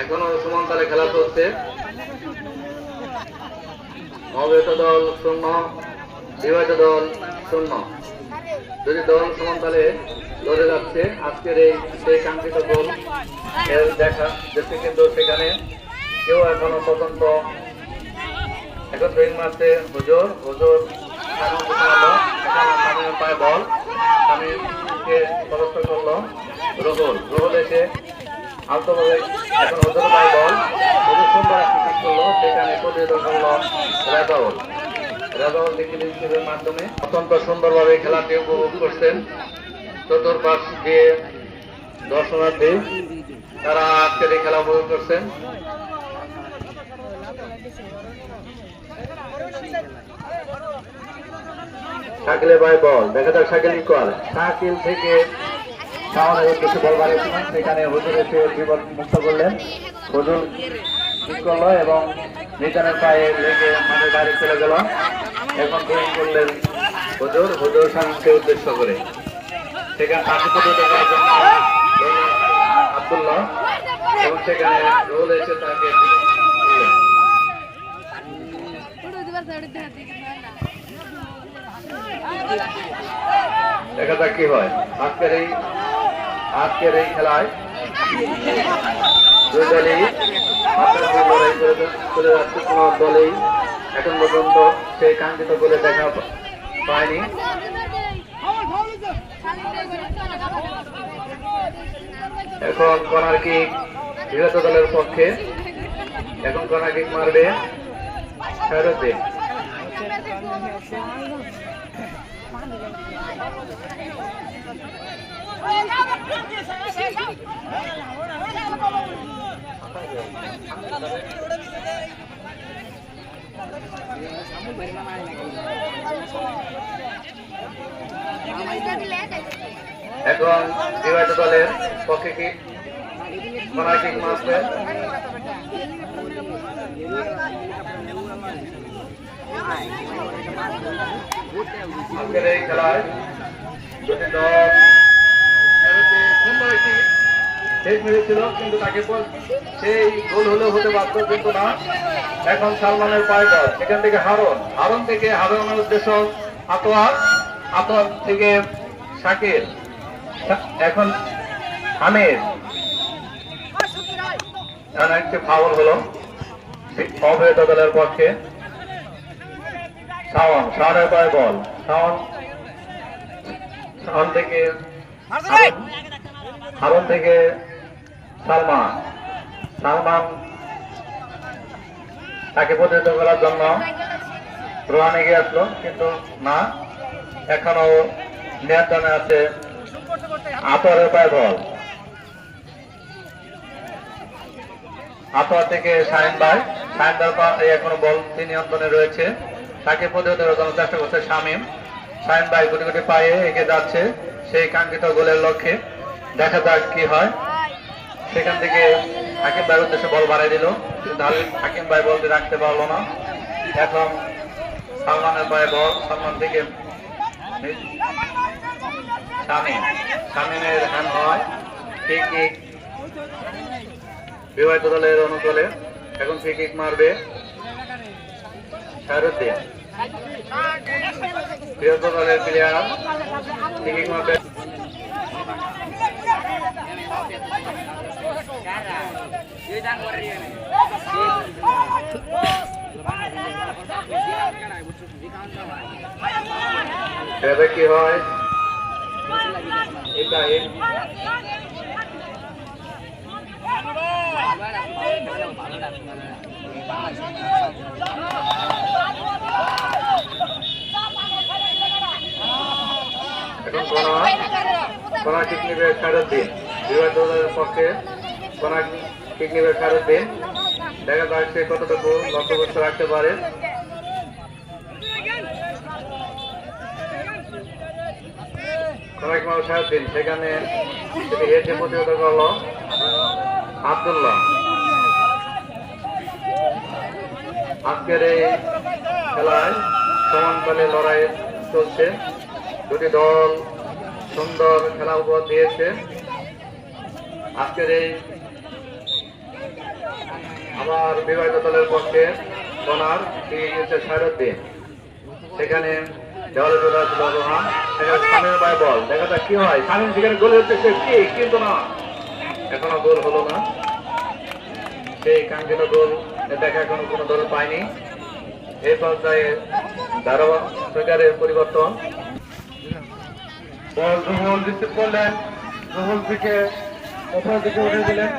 এখনও সমানতালে খেলা চলছে। অবৈধ দল শূন্য বিবাহিত দল শূন্য। যদি দল সমানতালে লড়ে যাচ্ছে, আজকের এই সেই কাঙ্ক্ষিত গোল এর দেখা যাচ্ছে কিন্তু সেখানে কেউ এখনও তদন্ত এখন ড্রয়িং মারছে হুজুর। সামনে এখানে পায়ে বল স্বামীকে পদস্থ করল। রোহল রোহল এসে আলতোভাবে এখন পায়ে বল। হুজুর সুন্দর একটি কিক করল। সেখানে প্রতিহত করল রেজাউল। রেজাউল দেখি লিখিতের মাধ্যমে। অত্যন্ত সুন্দরভাবে খেলাটি উপভোগ করছেন। চতুর্পাশ দিয়ে দর্শনার্থী, তারা আজকের এই খেলা উপভোগ করছেন। শাকিলের ভাই বল, দেখা যাক শাকিল করে। শাকিল থেকে শাওনের উদ্দেশ্যে বল সেখানে হুজুর এসে জীবন মুক্ত করলেন। হুজুর করল এবং মিজানের পায়ে লেগে মাঠের বাইরে চলে গেল। এখন ড্রয়িং করলেন হুজুর। হুজুর উদ্দেশ্য করে। সেখানে তাকে পদ্ধতি জন্য ধরলেন এবং সেখানে রোল এসে তাকে দেখা যাক কি হয়। আজকের এই আজকের এই খেলায় দলই। এখন পর্যন্ত সেই কাঙ্ক্ষিত বলে দেখা পায়নি। এখন কর্নার কিক বিগত দলের পক্ষে। এখন কর্নার কিক মারবে ফেরতে এখন বিবাহিত দলের পক্ষে কি কর্নার কিক মারবে আজকের এই খেলায় দুটি দল সুন্দর শেষ মেরেছিল কিন্তু তাকে সেই গোল হলেও হতে পারত কিন্তু না। এখন সালমানের পায় বল সেখান থেকে হারন। হারন থেকে হারনের উদ্দেশ্য আতোয়ার আতোয়ার থেকে শাকির এখন হামিদ। একটি ফাউল হলো। অবৈধ দলের পক্ষে। শাওন শাওনের পায়ে বল। শাওন শাওন থেকে হারুন থেকে সালমান। সালমান তাকে প্রতিহত করার জন্য রোহান এগিয়ে আসলো, কিন্তু না এখনও নিয়ন্ত্রণে আছে আতরের পায়ে বল আতোয়া থেকে শাহিন ভাই শাহিন ভাই এখনও বল নিয়ন্ত্রণে রয়েছে। তাকে প্রতিহত করার জন্য চেষ্টা করছে শামীম। শাহিন ভাই গুটি গুটি পায়ে এগিয়ে যাচ্ছে সেই কাঙ্ক্ষিত গোলের লক্ষ্যে। দেখা যাক কি হয়। সেখান থেকে হাকিম ভাইয়ের উদ্দেশ্যে বল বাড়াই দিল। কিন্তু হাকিম- ভাই বলতে রাখতে পারল না। এখন সালমানের পায়ে বল, সালমান থেকে শামীম। শামীমের হ্যান্ড হয় ঠিক বিবাহিত দলের অনুকূলে এখন ফ্রি কিক মারবে শাহরুদ্দিন। বৃহত্তর দলের প্লেয়ার ফ্রি কিক মারবে। সেটা কি হয় ইব্রাহিম এখন কোনা কোনা কিক নিবে শাহরুদ্দিন বিবাহিত দলের পক্ষে কোনা কিক নিবে দিন। দেখা সে কতটুকু লক্ষ্যবস্তু রাখতে পারে। দিন। সেখানে আবদুল্লাহ। এই খেলায় লড়াই চলছে। দুটি দল সুন্দর খেলা উপহার দিয়েছে। আজকের এই আমার বিবাহিত দলের পক্ষে সোনার সারুদ্দিন সেখানে দেওয়ালে সেখানে বল। দেখা হয়। গোল হচ্ছে কি? কিন্তু না। হলো না। সেই কোনো দল পায়নি। ধারাবাহিকের পরিবর্তন। বল রুহুল রিসিভ করলেন রুহুল দিকে ওপর দিকে উঠে দিলেন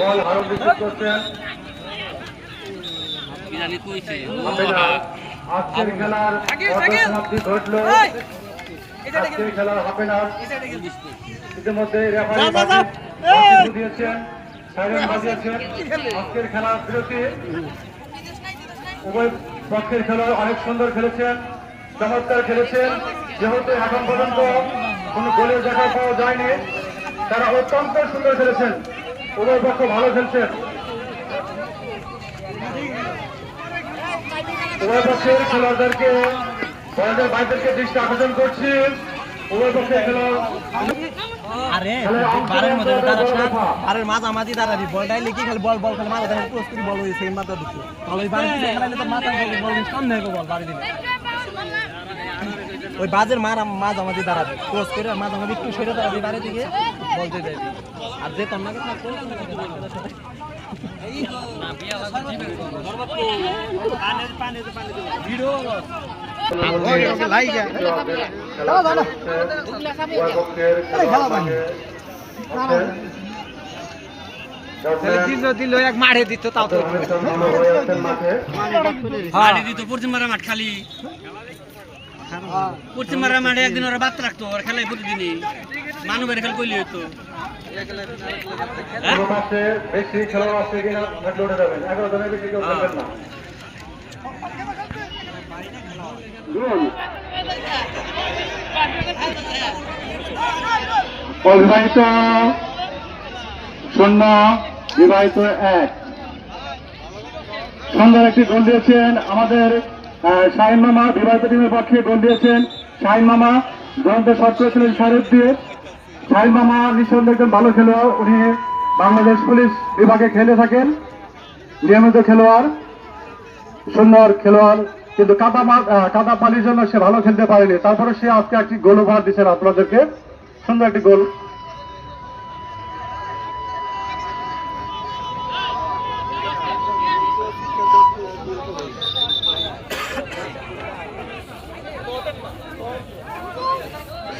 বল হারুন রিসিভ করছেন আজকের খেলার সমাপ্তি ঘটলো? আজকের খেলার হাফেনার ইতিমধ্যে রেফারি দিয়েছেন সাইরেন বাজিয়েছেন আজকের খেলার বিরতি। উভয় পক্ষের খেলোয়াড় অনেক সুন্দর খেলেছেন চমৎকার খেলেছেন। যেহেতু এখন পর্যন্ত কোনো গোলের দেখা পাওয়া যায়নি তারা অত্যন্ত সুন্দর খেলেছেন। উভয় পক্ষ ভালো খেলছেন। উভয় পক্ষের খেলোয়াড়দেরকে বলদের বাইদেরকে দৃষ্টি আকর্ষণ করছি। উভয় পক্ষের খেলোয়াড় আরে বারের মধ্যে দাঁড়াস না মাঝামাঝি দাঁড়াবি বল ডাইলে কি খালি বল বল খালি মাথা ক্রস করে বল হয়েছে মাথা দিচ্ছে। তাহলে ওই বাড়ি দিকে খেলাইলে তো মাথা বল বল সামনে বল বাড়ি দিলে ওই বাজের মার মাঝামাঝি দাঁড়াবি ক্রস করে মাঝামাঝি একটু সরে দাঁড়াবি বাড়ি দিকে বল দিয়ে দেবি আর যে এক মারে দিত তাও তো বাড়ি দিত পশ্চিম মাঠ খালি পশ্চিম মারা মাঠে একদিন ওরা বাদ রাখতো, ওর খেলায় প্রতিদিনই। মানুষ বেড়ে খেলা করলে হইতো। না অবিবাহিত শূন্য, বিবাহিত এক। সুন্দর একটি গোল দিয়েছেন আমাদের শাহিন মামা বিবাহিত টিমের পক্ষে গোল দিয়েছেন। শাহিন মামা গ্রন্থে শট করেছিলেন শাহরুখ দিয়ে। শাহিন মামা নিঃসন্দেহে একজন ভালো খেলোয়াড়। উনি বাংলাদেশ পুলিশ বিভাগে খেলে থাকেন। নিয়মিত খেলোয়াড়, সুন্দর খেলোয়াড়। কিন্তু কাদা কাদা পানির জন্য সে ভালো খেলতে পারেনি। তারপরে সে আজকে একটি গোল উপহার দিচ্ছেন আপনাদেরকে। সুন্দর একটি গোল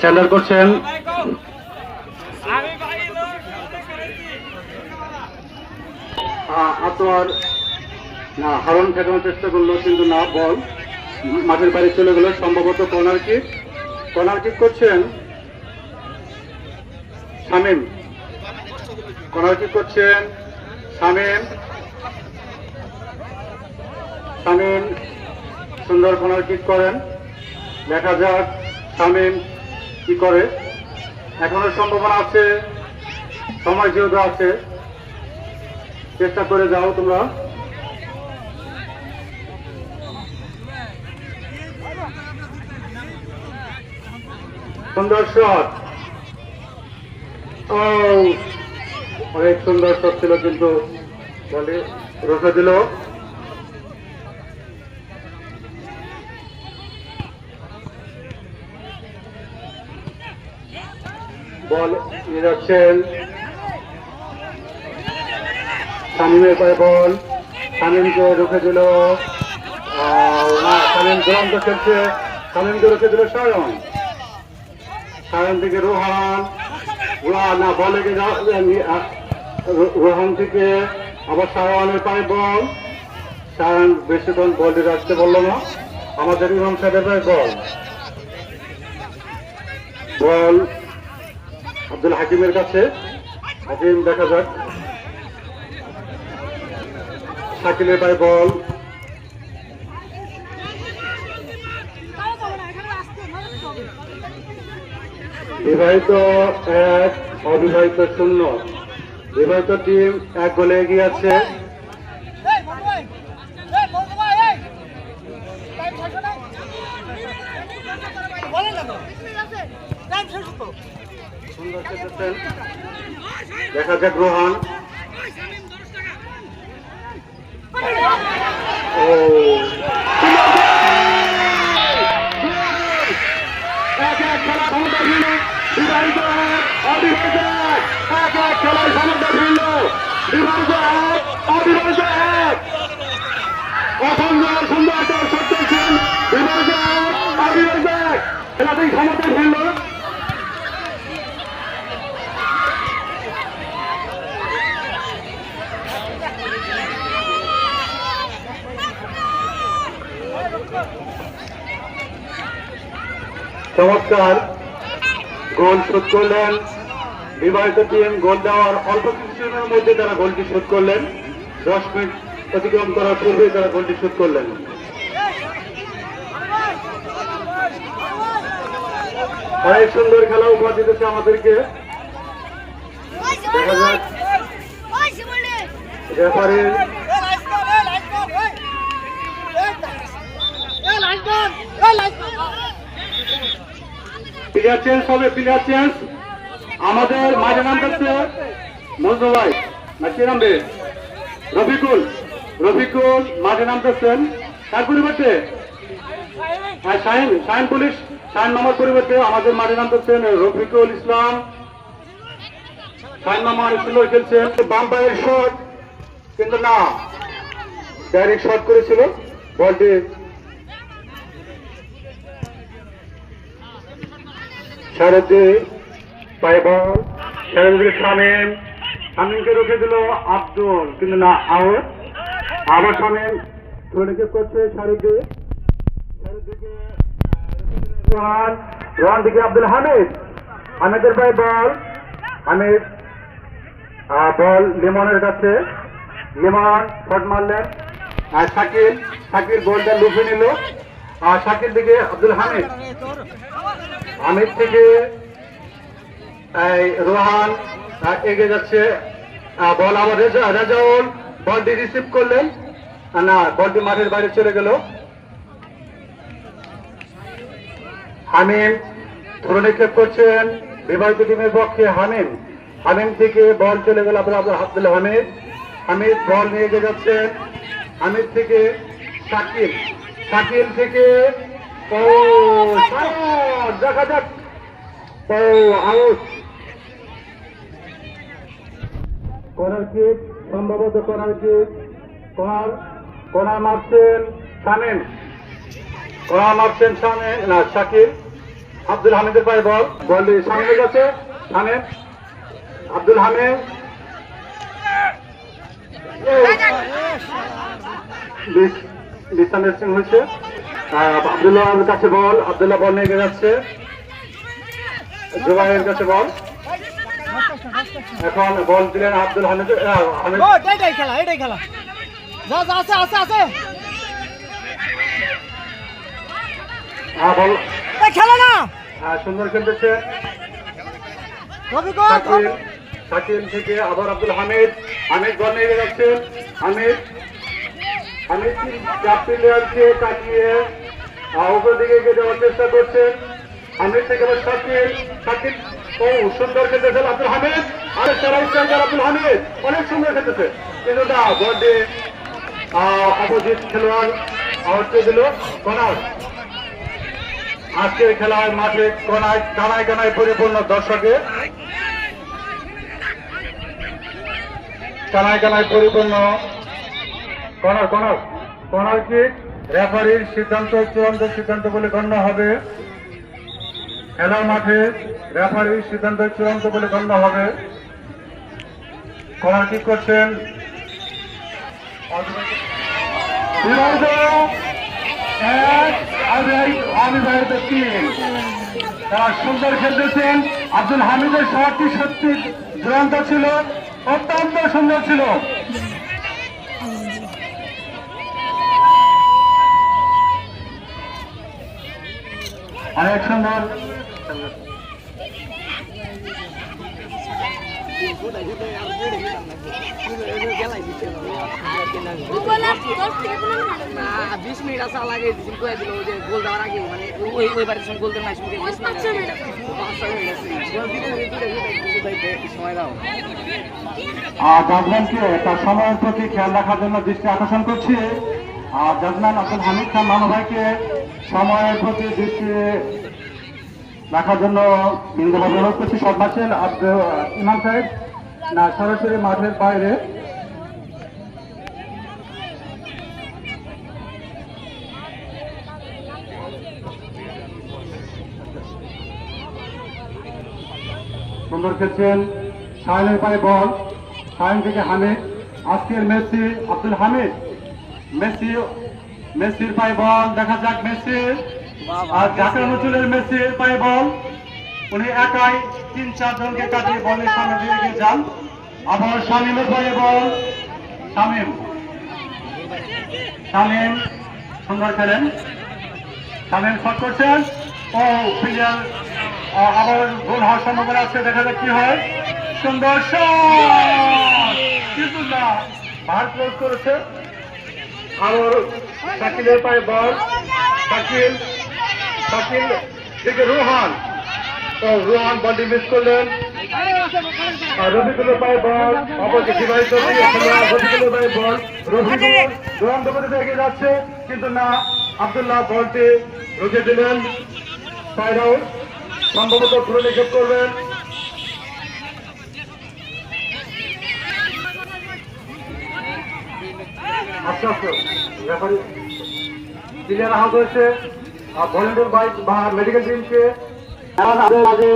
সেন্ডার করছেন। আতোয়ার না, হারন ঠেকানোর চেষ্টা করল, কিন্তু না, বল। মাঠের বাইরে চলে গেল, সম্ভবত কর্নার কিক। কর্নার কিক করছেন শামিম। কর্নার কিক করছেন শামিম। শামিম সুন্দর কর্নার কিক করেন। দেখা যাক শামিম কি করে? এখনও সম্ভাবনা আছে, সময় যেহেতু আছে, চেষ্টা করে যাও তোমরা। সুন্দর শট। অনেক সুন্দর শট ছিল কিন্তু বলে রোখে দিল। বল নিয়ে যাচ্ছেন শামিমের পায়ে বল। শামিমকে রুখে দিল। শামিম দুরন্ত খেলছে। শামিমকে রুখে দিল সায়ন। সায়ন থেকে রোহান। রোহান না, বলে রোহান থেকে। আবার সায়নের পায়ে বল। সায়ন বেশিক্ষণ বলটি রাখতে বলল না। আমাদের ইমাম সাহেবের পায়ে বল। বল। আব্দুল হাকিমের কাছে হাকিম দেখা যাক। শাকিলের পায়ে বল। বিবাহিত এক, অবিবাহিত শূন্য। বিবাহিত টিম এক গোলে এগিয়ে আছে। খেলতেছেন দেখা যাক রোহান। ও। এক এক সমুদ্র ভিন্ন বিবাহিত অবিবাহিত এক এক খেলায় ক্ষমতা ভিন্ন বিবাহিত এক অবিবাহিত এক অসুন্দর সুন্দর সত্যেন বিবাহিত এক অবিবাহিত এক খেলাতেই ক্ষমতা ভিন্ন চমৎকার গোল শোধ করলেন বিবাহিত টিম গোল দেওয়ার অল্প কিছুক্ষণের মধ্যে তারা গোলটি শোধ করলেন দশ মিনিট অতিক্রম করার পূর্বে তারা গোলটি শোধ করলেন অনেক সুন্দর খেলা উপহার দিতেছে আমাদেরকে দেখা প্লেয়ার চেঞ্জ হবে প্লেয়ার চেঞ্জ আমাদের মাঝে নামতেছে মজনু ভাই না কে নামবে। রফিকুল রফিকুল মাঝে নামতেছেন। কার পরিবর্তে? হ্যাঁ শাহিন শাহিন পুলিশ, শাহিন মামার পরিবর্তে আমাদের মাঝে নামতেছেন রফিকুল ইসলাম। শাহিন মামা অনেক খেলছেন বাম পায়ের শট কিন্তু না ডাইরেক্ট শট করেছিল। বলটি শারদে পায়ে বল শারদে শামীম শামীমকে রুখে দিল আব্দুল কিন্তু না আউট আবার শামীম ধরে করছে শারদে। রোহান। দিকে আব্দুল হামিদ। হামিদের পায়ে বল। হামিদ বল লিমনের কাছে। লিমন শট মারলেন। আর শাকিল শাকিল বলটা লুফে নিল। আর শাকিল দিকে আব্দুল হামিদ। আমির থেকে রোহান এগিয়ে যাচ্ছে। বল আবার রেজা, রেজাউল, বলটি রিসিভ করলেন। না, বলটি মাঠের বাইরে চলে গেল। হামিম ধরে নিক্ষেপ করছেন। বিবাহিত টিমের পক্ষে হামিম হামিম থেকে বল চলে গেল আপনার আব্দুল আব্দুল হামিদ। হামিদ বল নিয়ে এগিয়ে যাচ্ছেন। হামিদ থেকে শাকিল শাকিল থেকে! দেখা যাক। আউট। কর্নার কিক সম্ভবত কর্নার কিক কর্নার কর্নার মারছেন শামিম কর্নার মারছেন শামিম না শাকিল। আব্দুল হামিদের পায়ে বল। বল সামনে কাছে শামিম আব্দুল হামিদ। মিসআন্ডারস্ট্যান্ডিং হয়েছে। আহ, আব্দুল্লাহর কাছে বল আব্দুল্লাহ বল নিয়ে যাচ্ছে জুবাইয়ের কাছে বল। এখন বল দিলেন আব্দুল হামিদ এটাই খেলা এটাই খেলা। যা যা আছে আছে আছে। হ্যাঁ বল। খেলা না। হ্যাঁ, সুন্দর খেলতেছে। শাকিল থেকে আবার আব্দুল হামিদ হামিদ বল নিয়ে যাচ্ছেন হামিদ। হামিদ চার প্লেয়ারকে কাটিয়ে আহ, উপর দিকে এগিয়ে যাওয়ার চেষ্টা করছেন। হামিদ থেকে শাকিল শাকিল ও সুন্দর খেলতেছেন আব্দুল হামিদ আরে সারা স্ট্রাইকার আব্দুল হামিদ অনেক সুন্দর খেলতেছে। কিন্তু না বল দিয়ে অপোজিট খেলোয়াড় আউট করে দিল কনার। আজকের খেলায় মাঠে কোনায় কানায় কানায় পরিপূর্ণ দর্শকে। কানায় কানায় পরিপূর্ণ কর্নার কর্নার কর্নার কিক রেফারির সিদ্ধান্ত, চূড়ান্ত সিদ্ধান্ত বলে গণ্য হবে। খেলার মাঠে রেফারির সিদ্ধান্ত, চূড়ান্ত বলে গণ্য হবে। করছেন? তারা সুন্দর খেলতেছেন। আব্দুল হামিদের শহরটি সত্যি? দুরন্ত ছিল, অত্যন্ত সুন্দর ছিল। অনেক সুন্দর। বিশ মিনিট আসা লাগে যে গোল মানে ওই তার সময়ের প্রতি খেয়াল রাখার জন্য দৃষ্টি আকর্ষণ করছি। আর জাজম্যান আব্দুল হামিদ খান, মামা ভাইকে সময়ের প্রতি দৃষ্টি রাখার জন্য বিন্দুভাবে অনুরোধ করছি। সব মাসের ইমাম সাহেব, না, সরাসরি মাঠের বাইরে। সুন্দর খেলছেন সায়নের পায়ে বল, সায়ন থেকে হামিদ, আজকের মেসি আব্দুল হামিদ। মেসি মেসির পায়ে বল দেখা যাক মেসি। আর জাকের নজরুলের মেসির পায়ে বল উনি একাই তিন চার জনকে কাটিয়ে বলের সামনে দিয়ে এগিয়ে যান। আবার শামিমের পায়ে বল। শামিম। শামিম সুন্দর খেলেন। শামিম শট করছেন। ও প্লেয়ার আবার গোল হওয়ার সম্ভাবনা আছে। দেখা যাক কি হয়। সুন্দর শট! কিন্তু না ভার ক্লোজ করেছে। আবার শাকিলের পায়ে বল। শাকিল শাকিল থেকে রোহান। তো রোহান বলটি মিস করলেন। আর রবিকুলের পায়ে বল। অপরকে ডিভাইস রবিকুলের পায়ে বল। রবিকুল দুরন্ত গতিতে এগিয়ে যাচ্ছে, কিন্তু না, আব্দুল্লাহ বলটি রুখে দিলেন। সাইড সম্ভবত ধরে নিক্ষেপ করবেন। আচ্ছা আচ্ছা রেফারি। প্লেয়ার আহত হয়েছে। ভলেন্টিয়ার বাইক বা মেডিকেল টিমকে আমাদের আগে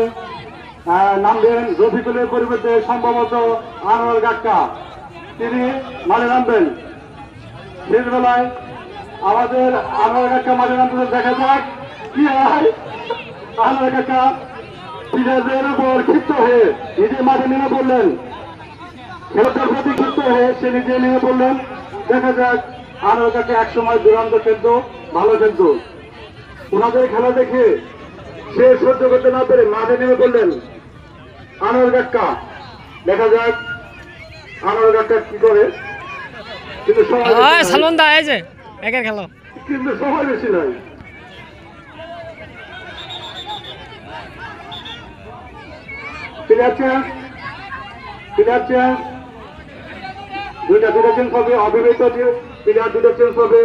নামবেন রফিকুলের পরিবর্তে সম্ভবত আনোয়ার গাক্কা তিনি মাঠে নামবেন। শেষবেলায় আমাদের আনোয়ার কাকা মাঠে নামতে দেখা যাক কি হয়। আনোয়ার কাকা প্লেয়ারদের উপর ক্ষিপ্ত হয়ে নিজে মাঠে নেমে পড়লেন। খেলাটার প্রতি ক্ষিপ্ত হয়ে সে নিজে নেমে পড়লেন। দেখা যাক আনোয়ার কাকা এক সময় দুরান্ত খেলতো। ভালো খেলতো ওনাদের খেলা দেখে সে সহ্য করতে না পেরে মাঠে নেমে পড়লেন আনোয়ার কাকা দেখা যাক আনোয়ার কাকা কি করে। কিন্তু। সালমান দা এই যে একের খেলো। কিন্তু সময় বেশি নাই। দুইটা দুটো চেঞ্জ হবে অবিবাহিত প্লেয়ার দুটো চেঞ্জ হবে।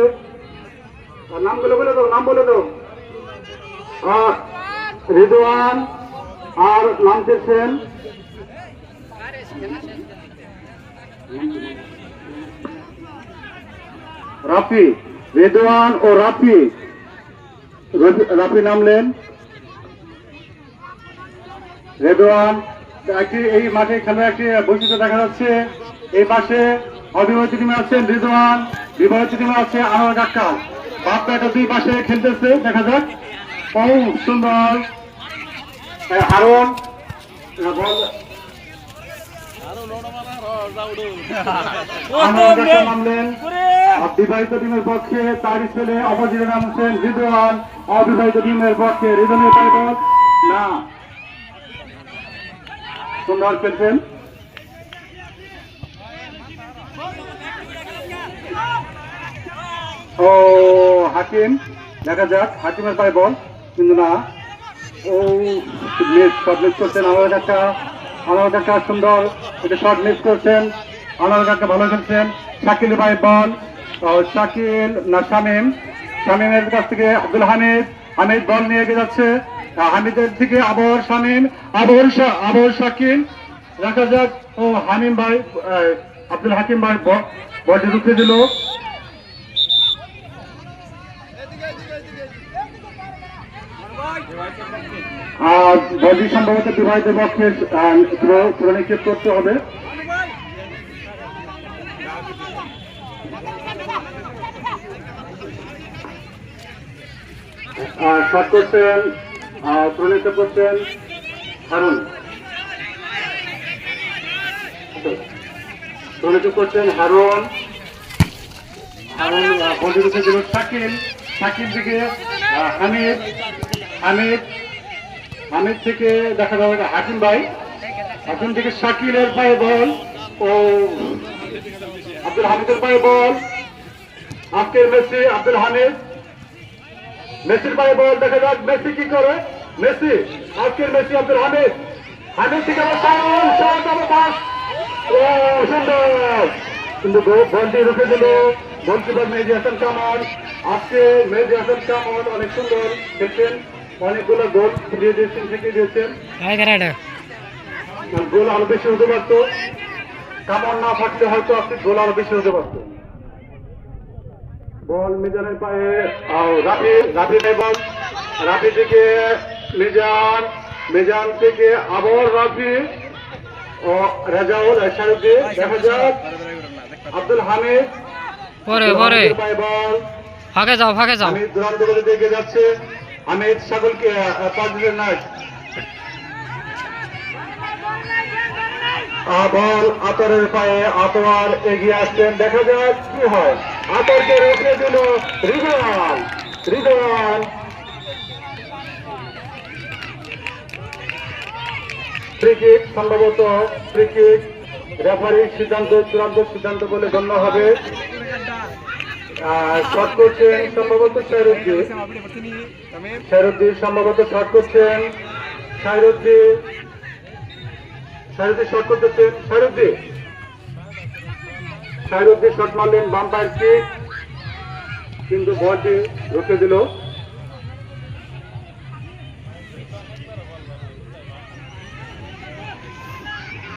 নামগুলো বলে দাও, নাম বলে দাও। রিদওয়ান আর নাম চেয়েছেন রাফি, রেদওয়ান ও রাফি। রফি- নামলেন রেদওয়ান, একটি এই মাঠে খেলার একটি বৈশিষ্ট্য দেখা যাচ্ছে। এই পাশে অবিবাহিত টিমে আছেন রিদওয়ান বিবাহিত টিমে আছে আনোয়ার কাক্কা বাপ বেটা দুই পাশে খেলতেছে দেখা যাক। ও সুন্দর। হারুন। বিবাহিত টিমের পক্ষে তার ছেলে অপোজিটে নামছেন রিদওয়ান। অবিবাহিত টিমের পক্ষে রিদনের না। সুন্দর খেলছেন। ও, হাকিম, দেখা যাক, হাকিমের পায়ে বল, কিন্তু না। ও মিস শট মিস করছেন আমার কাকা। আমার কাকা সুন্দর এটা শট মিস করছেন। আমার কাকা ভালো খেলছেন। শাকিল ভাই বল। শাকিল না শামিম? শামিমের কাছ থেকে আব্দুল হামিদ। হামিদ বল নিয়ে এগিয়ে যাচ্ছে। হামিদের থেকে আবর শামিম, আবর শা- আবর শাকিল। দেখা যাক, ও, হামিম ভাই আব্দুল হাকিম ভাই বলটি ঢুকে দিল। আর বডি সম্ভবত বিবাহিত পক্ষে নিক্ষেপ করতে হবে। শট করছেন প্রণীত করছেন হারুন। প্রণীত করছেন হারুন। হারুন দিল শাকিল শাকিল থেকে হামিদ। হামিদ হামিদ থেকে দেখা যাবে হাকিম ভাই। এখন থেকে শাকিলের পায়ে বল ও আব্দুল হামিদের পায়ে বল। আজকের মেসি, আব্দুল হামিদ। মেসির পায়ে বল, দেখা যাক মেসি কি করে। মেসি, আজকের মেসি আব্দুল হামিদ। হামিদ থেকে ও, সুন্দর। কিন্তু বলটি রুখে দিল। গোলকিপার মেহেদি হাসান কামাল। আজকে মেহেদি হাসান কামাল অনেক সুন্দর দেখছেন অনেকগুলো গোল দিয়ে দিয়েছেন থেকে দিয়েছেন। গোল আরও বেশি হতে পারতো। কামড় না ফাটলে হয়তো আপনি গোল আরও বেশি হতে পারতো। বল মিজানের পায়ে রাফি রাফি বল। রাফি থেকে মিজান মিজান থেকে আবার রাফি। ও রেজাউল এসারুদ্দি দেখা যাক। আব্দুল হামিদ। পরে পরে। ফাঁকে যাও ফাঁকে যাও। হামিদ দুরান্ত করে দেখে যাচ্ছে। হামিদ সকলকে আহ, পাঁচ দিনের নয় বল আতরের পায়ে আতর এগিয়ে আসছেন দেখা যাক কি হয়। আতরকে রুখে দিল রিদওয়ান। রিদওয়ান। ক্রিকেট সম্ভবত ক্রিকেট রেফারির সিদ্ধান্ত চূড়ান্ত সিদ্ধান্ত বলে গণ্য হবে। শট করছেন সম্ভবত শাহরুদ্দিন শাহরুদ্দিন সম্ভবত শট করছেন শাহরুদ্দিন শাহরুদ্দিন শট করতেছেন শাহরুদ্দিন শাহরুদ্দিন শট মারলেন বাম পায়ের কিন্তু বলটি রুখে দিল।